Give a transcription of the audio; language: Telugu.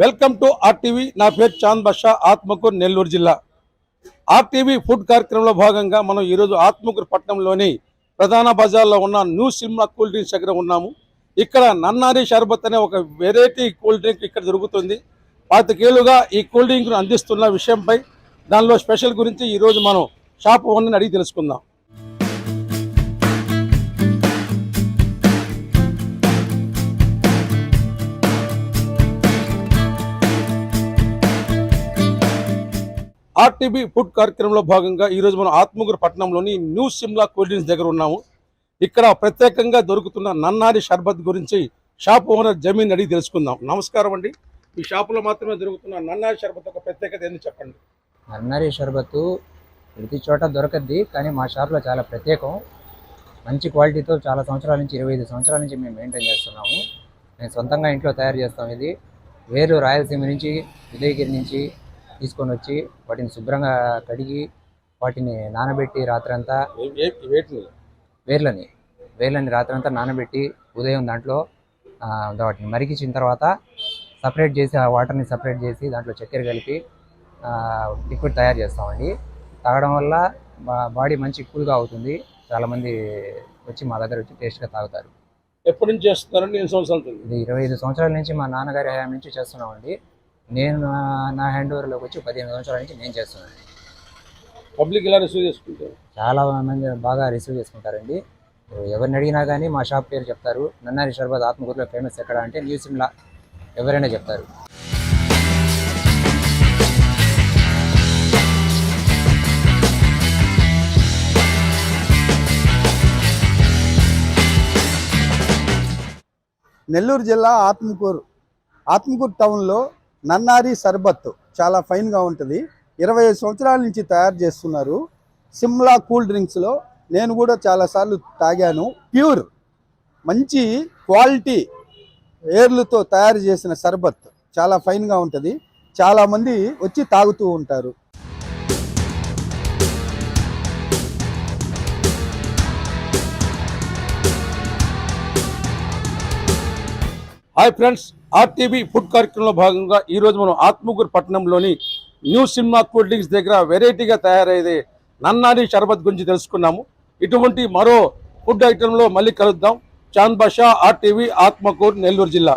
Welcome to RTV. నా పేరు చాంద్ బాషా ఆత్మకూరు నెల్లూరు జిల్లా. ఆర్టీవీ ఫుడ్ కార్యక్రమంలో భాగంగా మనం ఈరోజు ఆత్మకూరు పట్టణంలోని ప్రధాన బజార్లో ఉన్న న్యూ సిమ్లా కూల్ డ్రింక్స్ దగ్గర ఉన్నాము. ఇక్కడ నన్నారి షర్బత్ అనే ఒక వెరైటీ కూల్ డ్రింక్ ఇక్కడ దొరుకుతుంది. పాతికేళ్ళుగా ఈ కూల్ డ్రింక్ను అందిస్తున్న విషయంపై దానిలో స్పెషల్ గురించి ఈరోజు మనం షాప్ ఓనర్ని అడిగి తెలుసుకుందాం. ఆర్టీబీ ఫుడ్ కార్యక్రమంలో భాగంగా ఈరోజు మనం ఆత్మగురు పట్టణంలోని న్యూ సిమ్లా కూల్ డ్రింక్స్ దగ్గర ఉన్నాము. ఇక్కడ ప్రత్యేకంగా దొరుకుతున్న నన్నారి షర్బత్ గురించి షాప్ ఓనర్ జమీన్ అడిగి తెలుసుకుందాం. నమస్కారం అండి. ఈ షాపులో మాత్రమే దొరుకుతున్న నన్నారి షర్బత్ ఒక ప్రత్యేకత ఏంది చెప్పండి. నన్నారి షర్బత్తు ప్రతి చోట దొరకద్ది కానీ మా షాప్లో చాలా ప్రత్యేకం. మంచి క్వాలిటీతో చాలా సంవత్సరాల నుంచి ఇరవై ఐదు సంవత్సరాల నుంచి మేము మెయింటైన్ చేస్తున్నాము. మేము సొంతంగా ఇంట్లో తయారు చేస్తాం ఇది. వేరు రాయలసీమ నుంచి ఉదయగిరి నుంచి తీసుకొని వచ్చి వాటిని శుభ్రంగా కడిగి వాటిని నానబెట్టి రాత్రంతా వేర్లని. వేర్లని రాత్రంతా నానబెట్టి ఉదయం దాంట్లో వాటిని మరిగించిన తర్వాత సపరేట్ చేసి ఆ వాటర్ని సపరేట్ చేసి దాంట్లో చక్కెర కలిపి లిక్విడ్ తయారు చేస్తామండి. తాగడం వల్ల బాడీ మంచి కూల్గా అవుతుంది. చాలామంది వచ్చి మా దగ్గర వచ్చి టేస్ట్గా తాగుతారు. ఎప్పటి నుంచి చేస్తున్నారండి? ఎన్ని సంవత్సరాలు ఉంటుంది ఇది ఇరవై ఐదు సంవత్సరాల నుంచి మా నాన్నగారి హయాం నుంచి చేస్తున్నామండి. నేను నా- హ్యాండ్ ఓవర్లోకి వచ్చి పదిహేను సంవత్సరాల నుంచి నేను చేస్తున్నాను. పబ్లిక్ ఎలా రిసీవ్ చేసుకుంటారు? చాలా మంది బాగా రిసీవ్ చేసుకుంటారండి. ఎవరిని అడిగినా కానీ మా షాప్ పేరు చెప్తారు. నన్నారి షర్బత్ ఆత్మకూరులో ఫేమస్ ఎక్కడ అంటే న్యూ సిమ్లా. ఎవరైనా చెప్తారు. నెల్లూరు జిల్లా ఆత్మకూరు. ఆత్మకూరు టౌన్లో నన్నారి సర్బత్ చాలా ఫైన్గా ఉంటుంది. ఇరవై సంవత్సరాల నుంచి తయారు చేస్తున్నారు. సిమ్లా కూల్ డ్రింక్స్లో నేను కూడా చాలాసార్లు తాగాను. ప్యూర్ మంచి క్వాలిటీ ఏర్లతో తయారు చేసిన సర్బత్ చాలా ఫైన్గా ఉంటుంది. చాలామంది వచ్చి తాగుతూ ఉంటారు. హాయ్ ఫ్రెండ్స్ ఆర్టీవీ ఫుడ్ కార్యక్రమంలో భాగంగా ఈరోజు మనం ఆత్మకూరు పట్టణంలోని న్యూ సినిమా కూల్ డ్రింక్స్ దగ్గర వెరైటీగా తయారయ్యేది నన్నాని షర్బత్ గురించి తెలుసుకున్నాము. ఇటువంటి మరో ఫుడ్ ఐటెంలో మళ్ళీ కలుద్దాం. చాంద్ బాషా ఆర్టీవీ ఆత్మకూరు నెల్లూరు జిల్లా.